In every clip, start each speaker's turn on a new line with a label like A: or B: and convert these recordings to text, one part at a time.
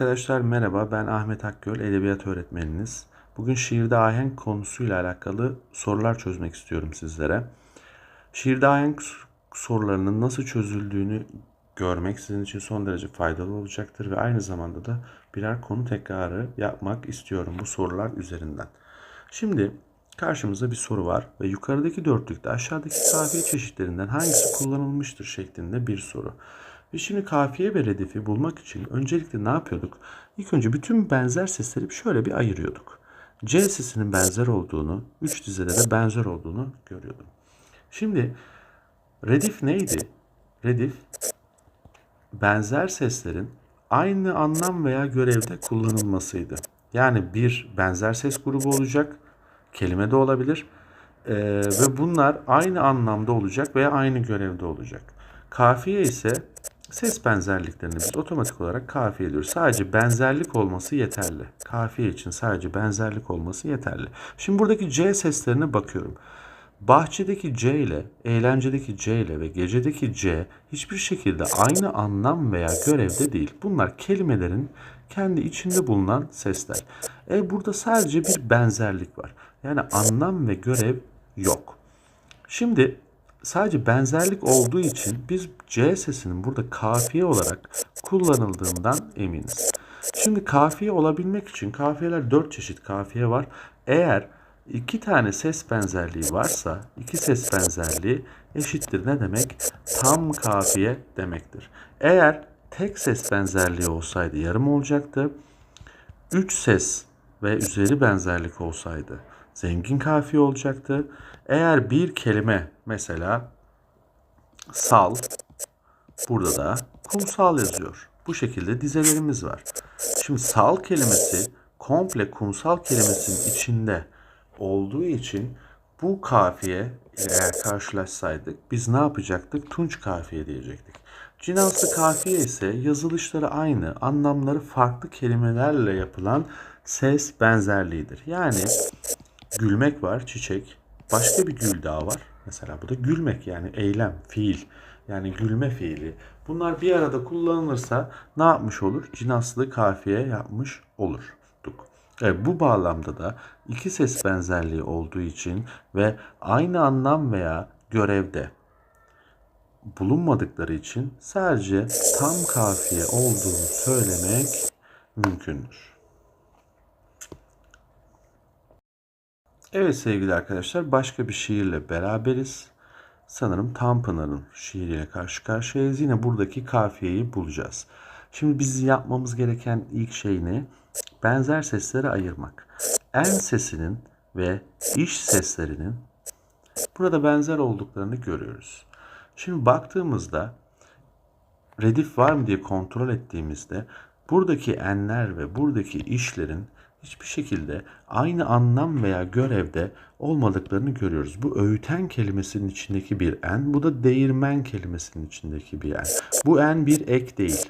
A: Arkadaşlar merhaba ben Ahmet Akgöl edebiyat öğretmeniniz. Bugün şiirde ahenk konusuyla alakalı sorular çözmek istiyorum sizlere. Şiirde ahenk sorularının nasıl çözüldüğünü görmek sizin için son derece faydalı olacaktır ve aynı zamanda da birer konu tekrarı yapmak istiyorum bu sorular üzerinden. Şimdi karşımızda bir soru var ve yukarıdaki dörtlükte aşağıdaki kafiye çeşitlerinden hangisi kullanılmıştır şeklinde bir soru. Ve şimdi kafiye ve redifi bulmak için öncelikle ne yapıyorduk? İlk önce bütün benzer sesleri şöyle bir ayırıyorduk. C sesinin benzer olduğunu, üç dizede de benzer olduğunu görüyordum. Şimdi redif neydi? Redif benzer seslerin aynı anlam veya görevde kullanılmasıydı. Yani bir benzer ses grubu olacak, kelime de olabilir ee, ve bunlar aynı anlamda olacak veya aynı görevde olacak. Kafiye ise ses benzerliklerini biz otomatik olarak kafiye ediyoruz. Sadece benzerlik olması yeterli. Kafiye için sadece benzerlik olması yeterli. Şimdi buradaki C seslerine bakıyorum. Bahçedeki C ile, eğlencedeki C ile ve gecedeki C hiçbir şekilde aynı anlam veya görevde değil. Bunlar kelimelerin kendi içinde bulunan sesler. E burada sadece bir benzerlik var. Yani anlam ve görev yok. Şimdi sadece benzerlik olduğu için biz C sesinin burada kafiye olarak kullanıldığından eminiz. Şimdi kafiye olabilmek için kafiyeler dört çeşit kafiye var. Eğer iki tane ses benzerliği varsa iki ses benzerliği eşittir ne demek? Tam kafiye demektir. Eğer tek ses benzerliği olsaydı yarım olacaktı. Üç ses ve üzeri benzerlik olsaydı zengin kafiye olacaktı. Eğer bir kelime mesela sal burada da kumsal yazıyor. Bu şekilde dizelerimiz var. Şimdi sal kelimesi komple kumsal kelimesinin içinde olduğu için bu kafiye eğer karşılaşsaydık biz ne yapacaktık? Tunç kafiye diyecektik. Cinanslı kafiye ise yazılışları aynı, anlamları farklı kelimelerle yapılan ses benzerliğidir. Yani gülmek var, çiçek. Başka bir gül daha var. Mesela bu da gülmek yani eylem, fiil. Yani gülme fiili. Bunlar bir arada kullanılırsa ne yapmış olur? Cinaslı kafiye yapmış olurduk. Evet, bu bağlamda da iki ses benzerliği olduğu için ve aynı anlam veya görevde bulunmadıkları için sadece tam kafiye olduğunu söylemek mümkündür. Evet sevgili arkadaşlar başka bir şiirle beraberiz. Sanırım Tanpınar'ın şiiriyle karşı karşıyayız. Yine buradaki kafiyeyi bulacağız. Şimdi biz yapmamız gereken ilk şey ne? Benzer sesleri ayırmak. En sesinin ve iş seslerinin burada benzer olduklarını görüyoruz. Şimdi baktığımızda redif var mı diye kontrol ettiğimizde buradaki enler ve buradaki işlerin hiçbir şekilde aynı anlam veya görevde olmadıklarını görüyoruz. Bu öğüten kelimesinin içindeki bir en, bu da değirmen kelimesinin içindeki bir en. Bu en bir ek değil.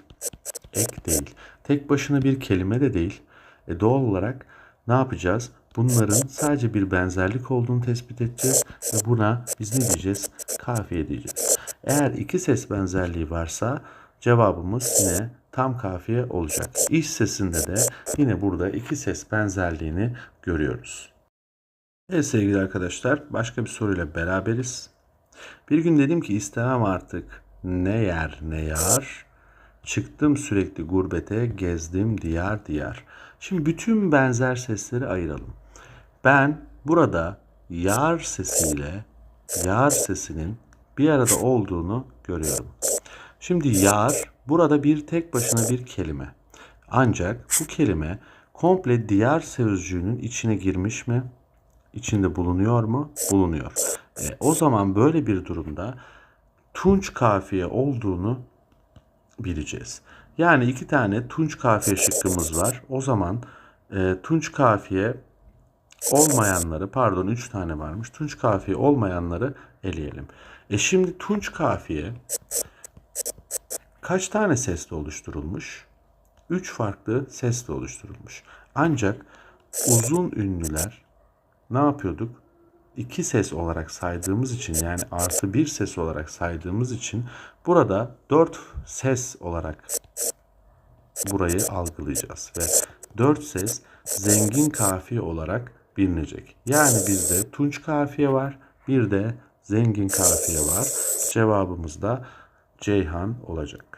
A: Ek değil. Tek başına bir kelime de değil. E doğal olarak ne yapacağız? Bunların sadece bir benzerlik olduğunu tespit edeceğiz ve buna biz ne diyeceğiz? Kafiye diyeceğiz. Eğer iki ses benzerliği varsa cevabımız yine tam kafiye olacak. İş sesinde de yine burada iki ses benzerliğini görüyoruz. Evet sevgili arkadaşlar başka bir soruyla beraberiz. Bir gün dedim ki istemem artık ne yer ne yar. Çıktım sürekli gurbete gezdim diyar diyar. Şimdi bütün benzer sesleri ayıralım. Ben burada yar sesiyle yar sesinin bir arada olduğunu görüyorum. Şimdi yar burada bir tek başına bir kelime. Ancak bu kelime komple diyar sözcüğünün içine girmiş mi? İçinde bulunuyor mu? Bulunuyor. E, o zaman böyle bir durumda tunç kafiye olduğunu bileceğiz. Yani iki tane tunç kafiye şıkkımız var. O zaman e, tunç kafiye olmayanları pardon üç tane varmış. Tunç kafiye olmayanları eleyelim. E şimdi tunç kafiye kaç tane sesle oluşturulmuş? Üç farklı sesle oluşturulmuş. Ancak uzun ünlüler ne yapıyorduk? İki ses olarak saydığımız için yani artı bir ses olarak saydığımız için burada dört ses olarak burayı algılayacağız ve dört ses zengin kafiye olarak bilinecek. Yani bizde tunç kafiye var, bir de zengin kafiye var. Cevabımız da Ceyhan olacak.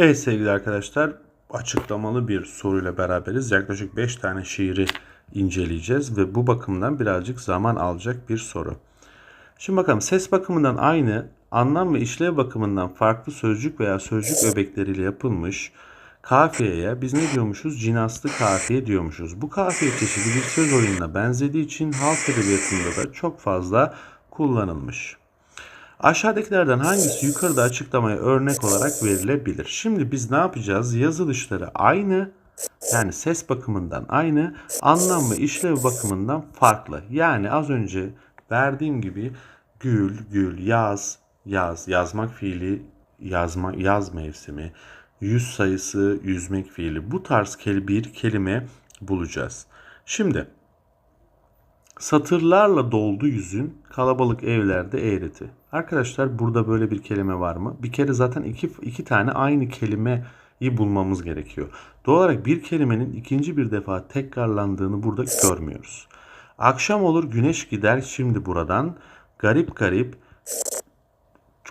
A: Evet sevgili arkadaşlar açıklamalı bir soruyla beraberiz. Yaklaşık 5 tane şiiri inceleyeceğiz ve bu bakımdan birazcık zaman alacak bir soru. Şimdi bakalım ses bakımından aynı, anlam ve işlev bakımından farklı sözcük veya sözcük öbekleriyle yapılmış kafiyeye biz ne diyormuşuz? Cinaslı kafiye diyormuşuz. Bu kafiye çeşidi bir söz oyununa benzediği için halk edebiyatında da çok fazla kullanılmış. Aşağıdakilerden hangisi yukarıda açıklamaya örnek olarak verilebilir? Şimdi biz ne yapacağız? Yazılışları aynı yani ses bakımından aynı, anlam ve işlev bakımından farklı. Yani az önce verdiğim gibi gül, gül, yaz, yaz, yazmak fiili, yazma, yaz mevsimi, yüz sayısı, yüzmek fiili. Bu tarz bir kelime bulacağız. Şimdi Satırlarla doldu yüzün kalabalık evlerde eğreti. Arkadaşlar burada böyle bir kelime var mı? Bir kere zaten iki, iki tane aynı kelimeyi bulmamız gerekiyor. Doğal olarak bir kelimenin ikinci bir defa tekrarlandığını burada görmüyoruz. Akşam olur güneş gider şimdi buradan. Garip garip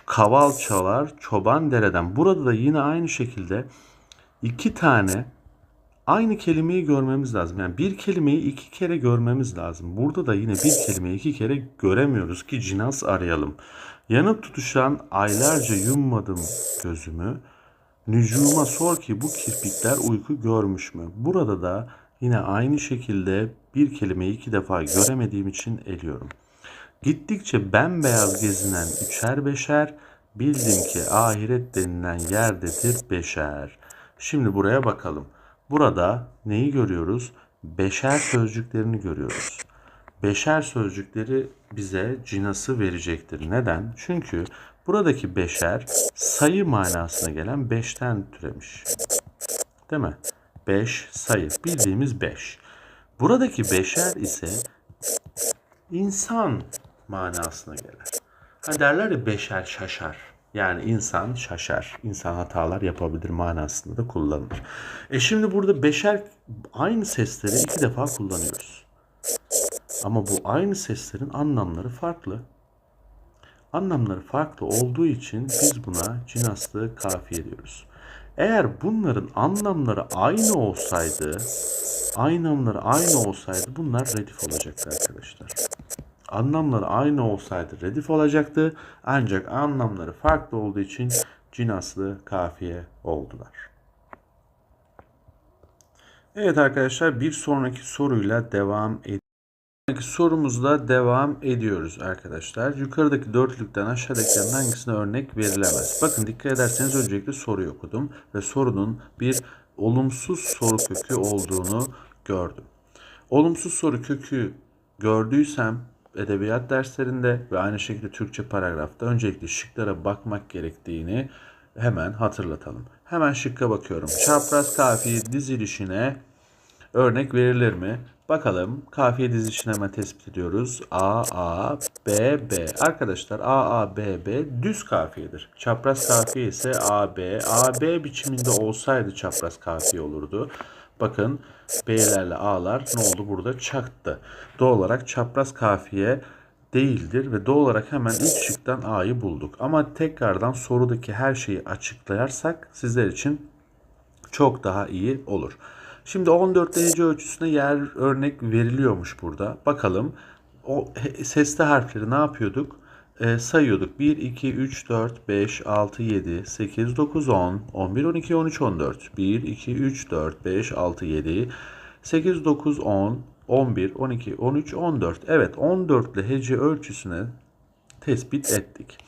A: kaval çalar çoban dereden. Burada da yine aynı şekilde iki tane aynı kelimeyi görmemiz lazım. Yani bir kelimeyi iki kere görmemiz lazım. Burada da yine bir kelimeyi iki kere göremiyoruz ki cinas arayalım. Yanıp tutuşan aylarca yummadım gözümü. Nücuma sor ki bu kirpikler uyku görmüş mü? Burada da yine aynı şekilde bir kelimeyi iki defa göremediğim için eliyorum. Gittikçe bembeyaz gezinen üçer beşer, bildim ki ahiret denilen yerdedir beşer. Şimdi buraya bakalım. Burada neyi görüyoruz? Beşer sözcüklerini görüyoruz. Beşer sözcükleri bize cinası verecektir. Neden? Çünkü buradaki beşer sayı manasına gelen beşten türemiş. Değil mi? Beş sayı. Bildiğimiz beş. Buradaki beşer ise insan manasına gelir. Hani derler ya beşer şaşar. Yani insan şaşar, insan hatalar yapabilir manasında da kullanılır. E şimdi burada beşer aynı sesleri iki defa kullanıyoruz. Ama bu aynı seslerin anlamları farklı. Anlamları farklı olduğu için biz buna cinaslı kafiye diyoruz. Eğer bunların anlamları aynı olsaydı, anlamları aynı olsaydı bunlar redif olacaktı arkadaşlar anlamları aynı olsaydı redif olacaktı. Ancak anlamları farklı olduğu için cinaslı kafiye oldular. Evet arkadaşlar bir sonraki soruyla devam. Sonraki sorumuzla devam ediyoruz arkadaşlar. Yukarıdaki dörtlükten aşağıdakilerin hangisine örnek verilemez? Bakın dikkat ederseniz öncelikle soruyu okudum ve sorunun bir olumsuz soru kökü olduğunu gördüm. Olumsuz soru kökü gördüysem edebiyat derslerinde ve aynı şekilde Türkçe paragrafta öncelikle şıklara bakmak gerektiğini hemen hatırlatalım. Hemen şıkka bakıyorum. Çapraz kafiye dizilişine örnek verilir mi? Bakalım kafiye dizilişini hemen tespit ediyoruz. A, A, B, B. Arkadaşlar A, A, B, B düz kafiyedir. Çapraz kafiye ise A, B. A, B biçiminde olsaydı çapraz kafiye olurdu. Bakın B'lerle A'lar ne oldu burada? Çaktı. Doğal olarak çapraz kafiye değildir ve doğal olarak hemen ilk şıktan A'yı bulduk. Ama tekrardan sorudaki her şeyi açıklayarsak sizler için çok daha iyi olur. Şimdi 14 derece ölçüsüne yer örnek veriliyormuş burada. Bakalım o sesli harfleri ne yapıyorduk? E, sayıyorduk. 1, 2, 3, 4, 5, 6, 7, 8, 9, 10, 11, 12, 13, 14. 1, 2, 3, 4, 5, 6, 7, 8, 9, 10, 11, 12, 13, 14. Evet 14 ile hece ölçüsüne tespit ettik.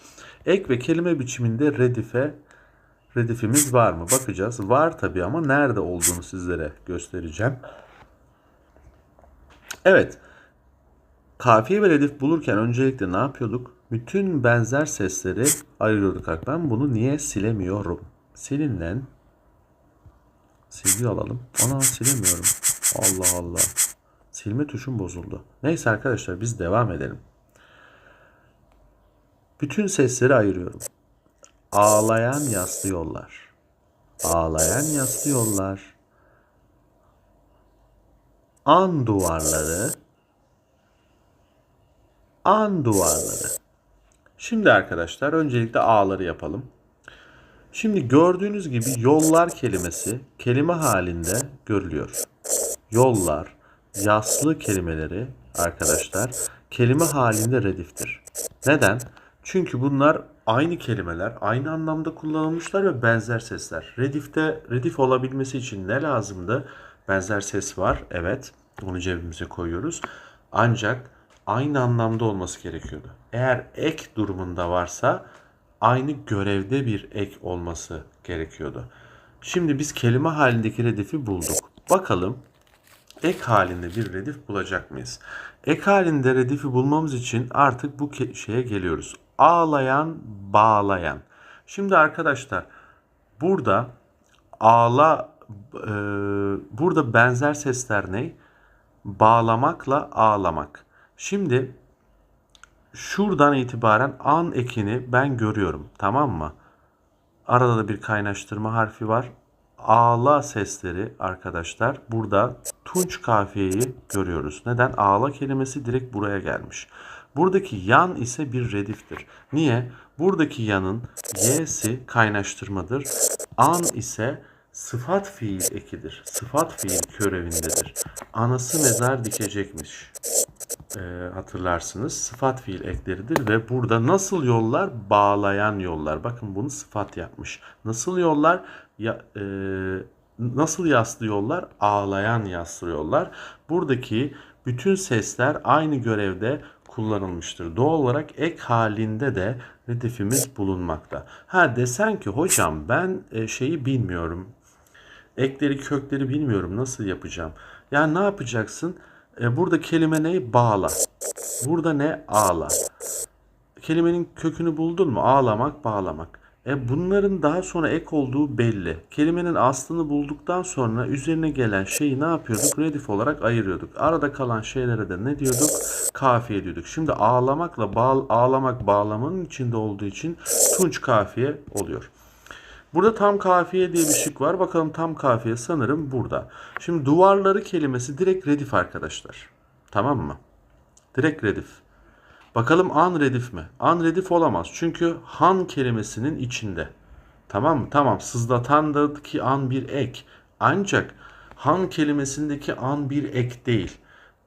A: Ek ve kelime biçiminde redife redifimiz var mı? Bakacağız. Var tabii ama nerede olduğunu sizlere göstereceğim. Evet. Kafiye ve redif bulurken öncelikle ne yapıyorduk? Bütün benzer sesleri ayırıyorduk. Ben bunu niye silemiyorum? Silinlen silgi alalım. Ana silemiyorum. Allah Allah. Silme tuşum bozuldu. Neyse arkadaşlar biz devam edelim. Bütün sesleri ayırıyorum. Ağlayan yaslı yollar. Ağlayan yaslı yollar. An duvarları. An duvarları. Şimdi arkadaşlar öncelikle A'ları yapalım. Şimdi gördüğünüz gibi yollar kelimesi kelime halinde görülüyor. Yollar, yaslı kelimeleri arkadaşlar kelime halinde rediftir. Neden? Çünkü bunlar aynı kelimeler, aynı anlamda kullanılmışlar ve benzer sesler. Redifte redif olabilmesi için ne lazımdı? Benzer ses var, evet. Onu cebimize koyuyoruz. Ancak aynı anlamda olması gerekiyordu. Eğer ek durumunda varsa aynı görevde bir ek olması gerekiyordu. Şimdi biz kelime halindeki redifi bulduk. Bakalım ek halinde bir redif bulacak mıyız? Ek halinde redifi bulmamız için artık bu şeye geliyoruz. Ağlayan, bağlayan. Şimdi arkadaşlar burada ağla e, burada benzer sesler ne? Bağlamakla ağlamak. Şimdi şuradan itibaren an ekini ben görüyorum. Tamam mı? Arada da bir kaynaştırma harfi var. Ağla sesleri arkadaşlar. Burada tunç kafiyeyi görüyoruz. Neden? Ağla kelimesi direkt buraya gelmiş. Buradaki yan ise bir rediftir. Niye? Buradaki yanın y'si kaynaştırmadır. An ise sıfat fiil ekidir. Sıfat fiil körevindedir. Anası mezar dikecekmiş e, hatırlarsınız sıfat fiil ekleridir ve burada nasıl yollar bağlayan yollar. Bakın bunu sıfat yapmış. Nasıl yollar ya, e, nasıl yaslı yollar ağlayan yaslı yollar. Buradaki bütün sesler aynı görevde kullanılmıştır. Doğal olarak ek halinde de redifimiz bulunmakta. Ha desen ki hocam ben e, şeyi bilmiyorum. Ekleri kökleri bilmiyorum nasıl yapacağım. Yani ne yapacaksın? E, burada kelime ne? Bağla. Burada ne? Ağla. Kelimenin kökünü buldun mu? Ağlamak, bağlamak. E bunların daha sonra ek olduğu belli. Kelimenin aslını bulduktan sonra üzerine gelen şeyi ne yapıyorduk? Redif olarak ayırıyorduk. Arada kalan şeylere de ne diyorduk? Kafiye diyorduk. Şimdi ağlamakla bağ, ağlamak bağlamanın içinde olduğu için tunç kafiye oluyor. Burada tam kafiye diye bir şık var. Bakalım tam kafiye sanırım burada. Şimdi duvarları kelimesi direkt redif arkadaşlar. Tamam mı? Direkt redif. Bakalım an redif mi? An redif olamaz. Çünkü han kelimesinin içinde. Tamam mı? Tamam. Sızlatandaki an bir ek. Ancak han kelimesindeki an bir ek değil.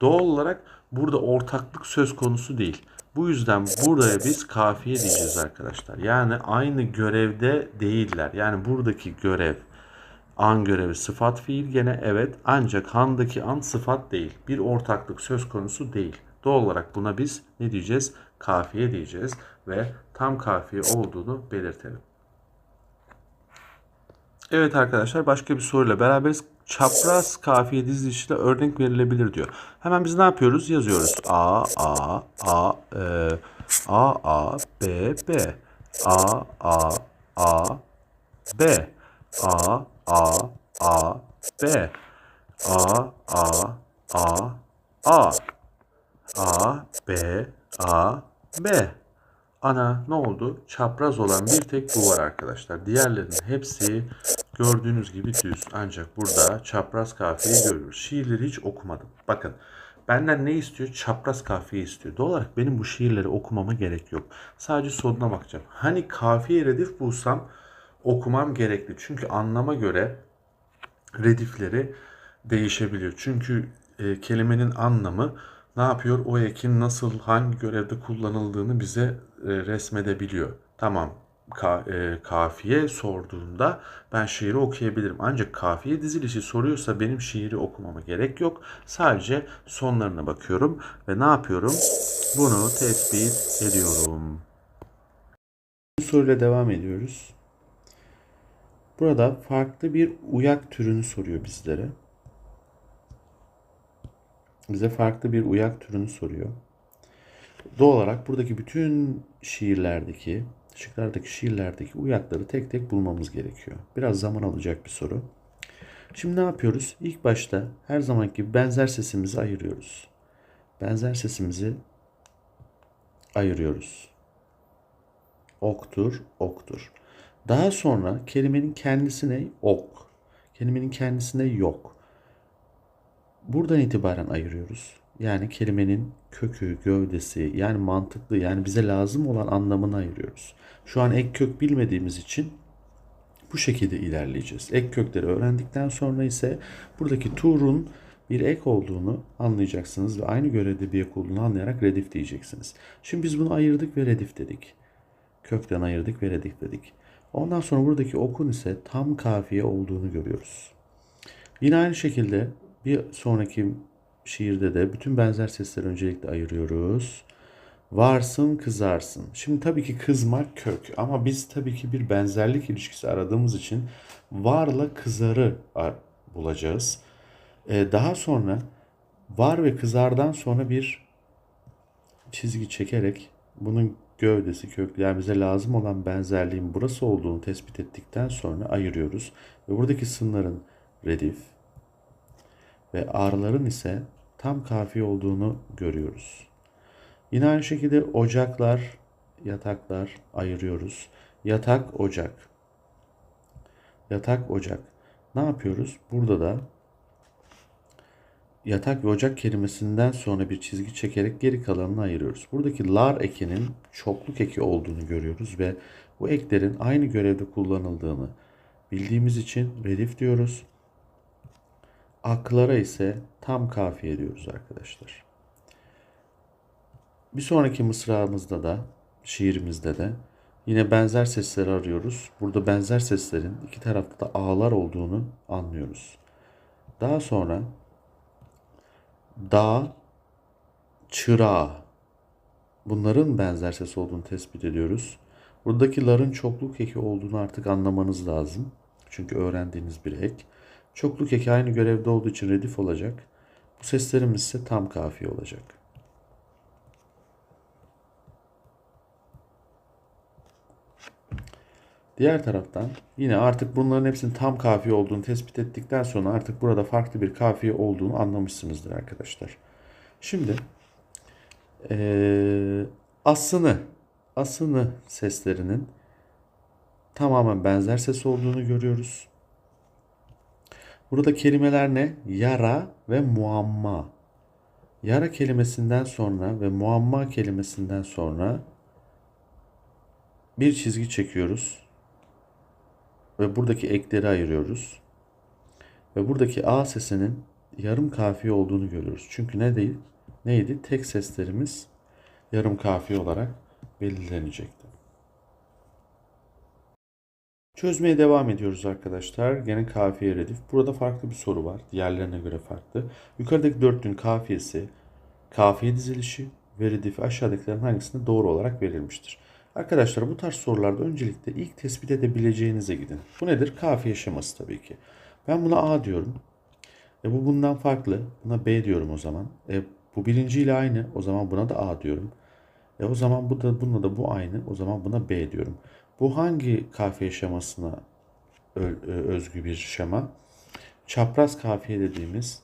A: Doğal olarak burada ortaklık söz konusu değil. Bu yüzden buraya biz kafiye diyeceğiz arkadaşlar. Yani aynı görevde değiller. Yani buradaki görev an görevi sıfat fiil gene evet ancak handaki an sıfat değil. Bir ortaklık söz konusu değil. Doğal olarak buna biz ne diyeceğiz? Kafiye diyeceğiz ve tam kafiye olduğunu belirtelim. Evet arkadaşlar başka bir soruyla beraberiz. Çapraz kafiye dizilişiyle örnek verilebilir diyor. Hemen biz ne yapıyoruz? Yazıyoruz. A, A, A, e, A, A, B, B. A, A, A, B. A, A, A, B. A, A, A, A. A, B, A, B. Ana ne oldu? Çapraz olan bir tek bu var arkadaşlar. Diğerlerinin hepsi gördüğünüz gibi düz. Ancak burada çapraz kafiye görüyoruz. Şiirleri hiç okumadım. Bakın benden ne istiyor? Çapraz kafiye istiyor. Doğal olarak benim bu şiirleri okumama gerek yok. Sadece sonuna bakacağım. Hani kafiye redif bulsam okumam gerekli. Çünkü anlama göre redifleri değişebiliyor. Çünkü e, kelimenin anlamı ne yapıyor? O ekin nasıl, hangi görevde kullanıldığını bize e, resmedebiliyor. Tamam, ka, e, kafiye sorduğunda ben şiiri okuyabilirim. Ancak kafiye dizilişi soruyorsa benim şiiri okumama gerek yok. Sadece sonlarına bakıyorum ve ne yapıyorum? Bunu tespit ediyorum. Bu soruyla devam ediyoruz. Burada farklı bir uyak türünü soruyor bizlere bize farklı bir uyak türünü soruyor. Doğal olarak buradaki bütün şiirlerdeki, şıklardaki şiirlerdeki uyakları tek tek bulmamız gerekiyor. Biraz zaman alacak bir soru. Şimdi ne yapıyoruz? İlk başta her zamanki benzer sesimizi ayırıyoruz. Benzer sesimizi ayırıyoruz. Oktur, oktur. Daha sonra kelimenin kendisine ok. Kelimenin kendisine yok. Buradan itibaren ayırıyoruz. Yani kelimenin kökü, gövdesi, yani mantıklı, yani bize lazım olan anlamını ayırıyoruz. Şu an ek kök bilmediğimiz için bu şekilde ilerleyeceğiz. Ek kökleri öğrendikten sonra ise buradaki turun bir ek olduğunu anlayacaksınız ve aynı görevde bir ek olduğunu anlayarak redif diyeceksiniz. Şimdi biz bunu ayırdık ve redif dedik. Kökten ayırdık ve redif dedik. Ondan sonra buradaki okun ise tam kafiye olduğunu görüyoruz. Yine aynı şekilde bir sonraki şiirde de bütün benzer sesleri öncelikle ayırıyoruz. Varsın kızarsın. Şimdi tabii ki kızmak kök ama biz tabii ki bir benzerlik ilişkisi aradığımız için varla kızarı bulacağız. Ee, daha sonra var ve kızardan sonra bir çizgi çekerek bunun gövdesi, kök yani bize lazım olan benzerliğin burası olduğunu tespit ettikten sonra ayırıyoruz. Ve buradaki sınırın redif ve ağrıların ise tam kafi olduğunu görüyoruz. Yine aynı şekilde ocaklar, yataklar ayırıyoruz. Yatak, ocak. Yatak, ocak. Ne yapıyoruz? Burada da yatak ve ocak kelimesinden sonra bir çizgi çekerek geri kalanını ayırıyoruz. Buradaki lar ekinin çokluk eki olduğunu görüyoruz ve bu eklerin aynı görevde kullanıldığını bildiğimiz için redif diyoruz. Aklara ise tam kafiye diyoruz arkadaşlar. Bir sonraki mısrağımızda da, şiirimizde de yine benzer sesleri arıyoruz. Burada benzer seslerin iki tarafta da ağlar olduğunu anlıyoruz. Daha sonra dağ, çırağı bunların benzer ses olduğunu tespit ediyoruz. Buradaki ların çokluk eki olduğunu artık anlamanız lazım. Çünkü öğrendiğiniz bir ek. Çokluk eki aynı görevde olduğu için redif olacak. Bu seslerimiz ise tam kafi olacak. Diğer taraftan yine artık bunların hepsinin tam kafiye olduğunu tespit ettikten sonra artık burada farklı bir kafiye olduğunu anlamışsınızdır arkadaşlar. Şimdi ee, asını asını seslerinin tamamen benzer ses olduğunu görüyoruz. Burada kelimeler ne? Yara ve muamma. Yara kelimesinden sonra ve muamma kelimesinden sonra bir çizgi çekiyoruz ve buradaki ekleri ayırıyoruz. Ve buradaki A sesinin yarım kafiye olduğunu görüyoruz. Çünkü ne değil? Neydi? Tek seslerimiz yarım kafiye olarak belirlenecekti. Çözmeye devam ediyoruz arkadaşlar. Gene kafiye redif. Burada farklı bir soru var. Diğerlerine göre farklı. Yukarıdaki dörtlüğün kafiyesi, kafiye dizilişi ve redifi aşağıdakilerin hangisinde doğru olarak verilmiştir? Arkadaşlar bu tarz sorularda öncelikle ilk tespit edebileceğinize gidin. Bu nedir? Kafiye şeması tabii ki. Ben buna A diyorum. E bu bundan farklı. Buna B diyorum o zaman. E bu birinciyle aynı. O zaman buna da A diyorum. E o zaman bu da bununla da bu aynı. O zaman buna B diyorum. Bu hangi kafiye şemasına e, özgü bir şema? Çapraz kafiye dediğimiz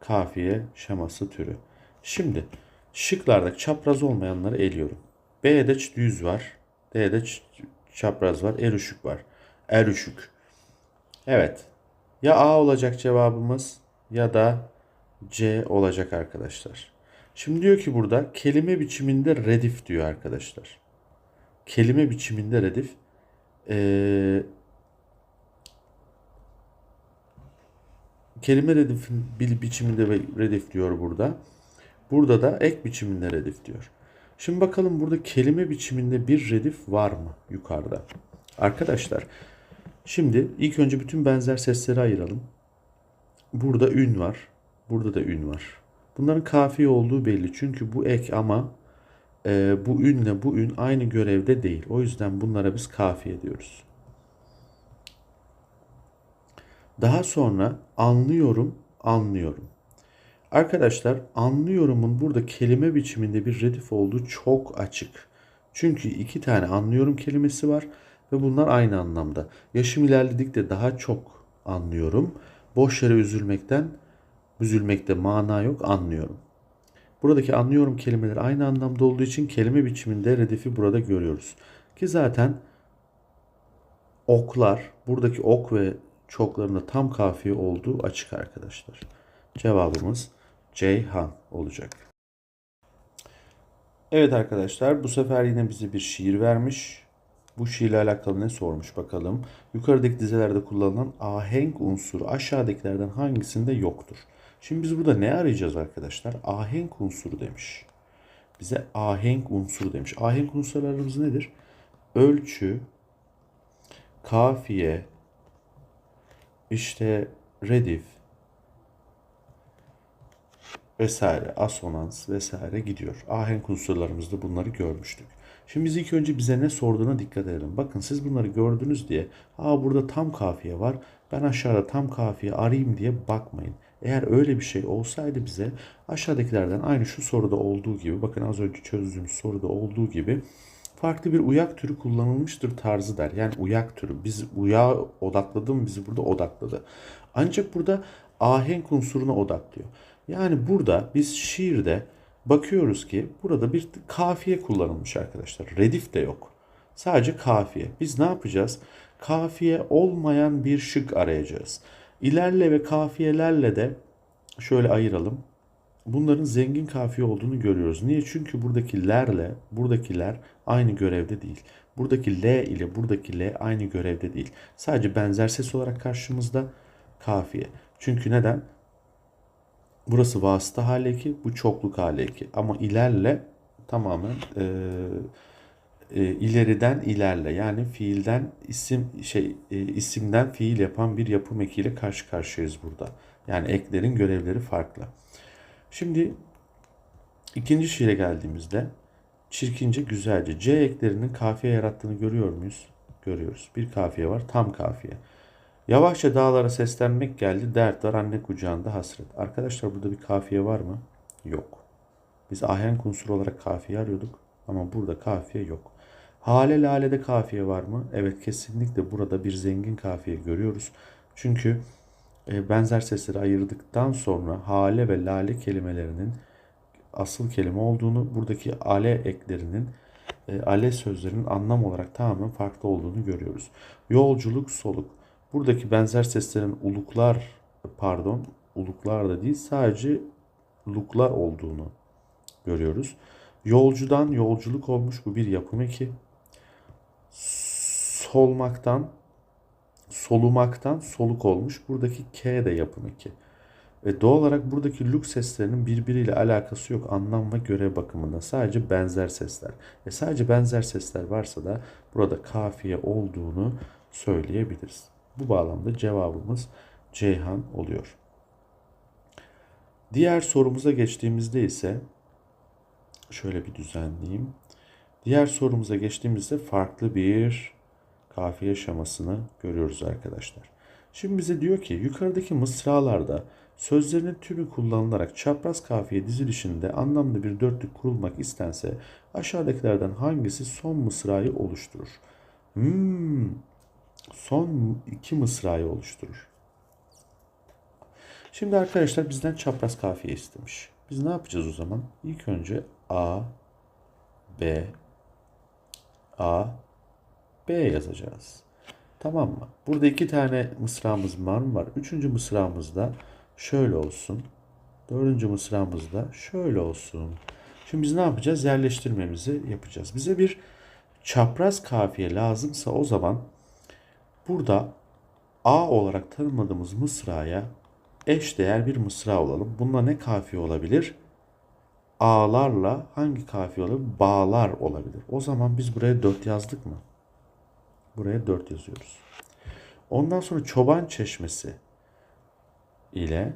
A: kafiye şeması türü. Şimdi şıklarda çapraz olmayanları eliyorum. B'de düz var. D'de çapraz var. Erüşük var. Erüşük. Evet. Ya A olacak cevabımız ya da C olacak arkadaşlar. Şimdi diyor ki burada kelime biçiminde redif diyor arkadaşlar. Kelime biçiminde redif. Ee, kelime redif biçiminde redif diyor burada. Burada da ek biçiminde redif diyor. Şimdi bakalım burada kelime biçiminde bir redif var mı yukarıda? Arkadaşlar şimdi ilk önce bütün benzer sesleri ayıralım. Burada ün var. Burada da ün var. Bunların kafi olduğu belli. Çünkü bu ek ama e, bu ünle bu ün aynı görevde değil. O yüzden bunlara biz kafi ediyoruz. Daha sonra anlıyorum, anlıyorum. Arkadaşlar anlıyorumun burada kelime biçiminde bir redif olduğu çok açık. Çünkü iki tane anlıyorum kelimesi var ve bunlar aynı anlamda. Yaşım ilerledikçe daha çok anlıyorum. Boş yere üzülmekten, üzülmekte mana yok anlıyorum. Buradaki anlıyorum kelimeleri aynı anlamda olduğu için kelime biçiminde redifi burada görüyoruz. Ki zaten oklar, buradaki ok ve çoklarında tam kafiye olduğu açık arkadaşlar. Cevabımız Ceyhan olacak. Evet arkadaşlar bu sefer yine bize bir şiir vermiş. Bu şiirle alakalı ne sormuş bakalım. Yukarıdaki dizelerde kullanılan ahenk unsuru aşağıdakilerden hangisinde yoktur? Şimdi biz burada ne arayacağız arkadaşlar? Ahenk unsuru demiş. Bize ahenk unsuru demiş. Ahenk unsurlarımız nedir? Ölçü, kafiye, işte redif vesaire, asonans vesaire gidiyor. Ahenk unsurlarımızda bunları görmüştük. Şimdi biz ilk önce bize ne sorduğuna dikkat edelim. Bakın siz bunları gördünüz diye, aa burada tam kafiye var, ben aşağıda tam kafiye arayayım diye bakmayın. Eğer öyle bir şey olsaydı bize aşağıdakilerden aynı şu soruda olduğu gibi, bakın az önce çözdüğümüz soruda olduğu gibi farklı bir uyak türü kullanılmıştır tarzı der. Yani uyak türü. Biz uyağa odakladı mı bizi burada odakladı. Ancak burada ahenk unsuruna odaklıyor. Yani burada biz şiirde bakıyoruz ki burada bir kafiye kullanılmış arkadaşlar. Redif de yok. Sadece kafiye. Biz ne yapacağız? Kafiye olmayan bir şık arayacağız. İlerle ve kafiyelerle de şöyle ayıralım. Bunların zengin kafiye olduğunu görüyoruz. Niye? Çünkü buradakilerle buradakiler aynı görevde değil. Buradaki L ile buradaki L aynı görevde değil. Sadece benzer ses olarak karşımızda kafiye. Çünkü neden? Burası vasıta hale 2, bu çokluk hale 2. Ama ilerle tamamen e, e, ileriden ilerle yani fiilden isim şey e, isimden fiil yapan bir yapım ekiyle karşı karşıyayız burada. Yani eklerin görevleri farklı. Şimdi ikinci şiire geldiğimizde çirkince güzelce C eklerinin kafiye yarattığını görüyor muyuz? Görüyoruz. Bir kafiye var tam kafiye. Yavaşça dağlara seslenmek geldi. Dert var anne kucağında hasret. Arkadaşlar burada bir kafiye var mı? Yok. Biz ahenk unsuru olarak kafiye arıyorduk. Ama burada kafiye yok. Hale lalede kafiye var mı? Evet kesinlikle burada bir zengin kafiye görüyoruz. Çünkü e, benzer sesleri ayırdıktan sonra hale ve lale kelimelerinin asıl kelime olduğunu, buradaki ale eklerinin e, ale sözlerinin anlam olarak tamamen farklı olduğunu görüyoruz. Yolculuk, soluk. Buradaki benzer seslerin uluklar, pardon, uluklar da değil sadece luklar olduğunu görüyoruz. Yolcudan yolculuk olmuş bu bir yapım eki. Solmaktan, solumaktan soluk olmuş. Buradaki K de yapım eki. Ve doğal olarak buradaki luk seslerinin birbiriyle alakası yok anlam ve görev bakımında. Sadece benzer sesler. E sadece benzer sesler varsa da burada kafiye olduğunu söyleyebiliriz. Bu bağlamda cevabımız Ceyhan oluyor. Diğer sorumuza geçtiğimizde ise şöyle bir düzenleyeyim. Diğer sorumuza geçtiğimizde farklı bir kafiye şemasını görüyoruz arkadaşlar. Şimdi bize diyor ki yukarıdaki mısralarda sözlerinin tümü kullanılarak çapraz kafiye dizilişinde anlamlı bir dörtlük kurulmak istense aşağıdakilerden hangisi son mısrayı oluşturur? Hmm, son iki mısrayı oluşturur. Şimdi arkadaşlar bizden çapraz kafiye istemiş. Biz ne yapacağız o zaman? İlk önce A, B, A, B yazacağız. Tamam mı? Burada iki tane mısramız var mı var? Üçüncü mısramızda şöyle olsun. Dördüncü mısramızda şöyle olsun. Şimdi biz ne yapacağız? Yerleştirmemizi yapacağız. Bize bir çapraz kafiye lazımsa o zaman burada A olarak tanımladığımız mısraya eş değer bir mısra olalım. Bunda ne kafiye olabilir? A'larla hangi kafiye olabilir? Bağlar olabilir. O zaman biz buraya 4 yazdık mı? Buraya 4 yazıyoruz. Ondan sonra çoban çeşmesi ile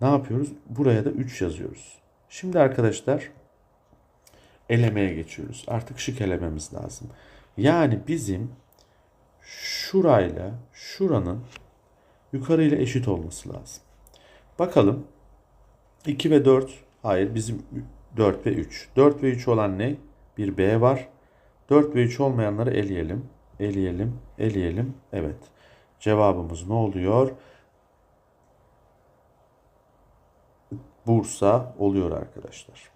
A: ne yapıyoruz? Buraya da 3 yazıyoruz. Şimdi arkadaşlar elemeye geçiyoruz. Artık şık elememiz lazım. Yani bizim şurayla şuranın yukarıyla eşit olması lazım. Bakalım 2 ve 4 hayır bizim 4 ve 3. 4 ve 3 olan ne? Bir B var. 4 ve 3 olmayanları eleyelim. Eleyelim, eleyelim. Evet. Cevabımız ne oluyor? Bursa oluyor arkadaşlar.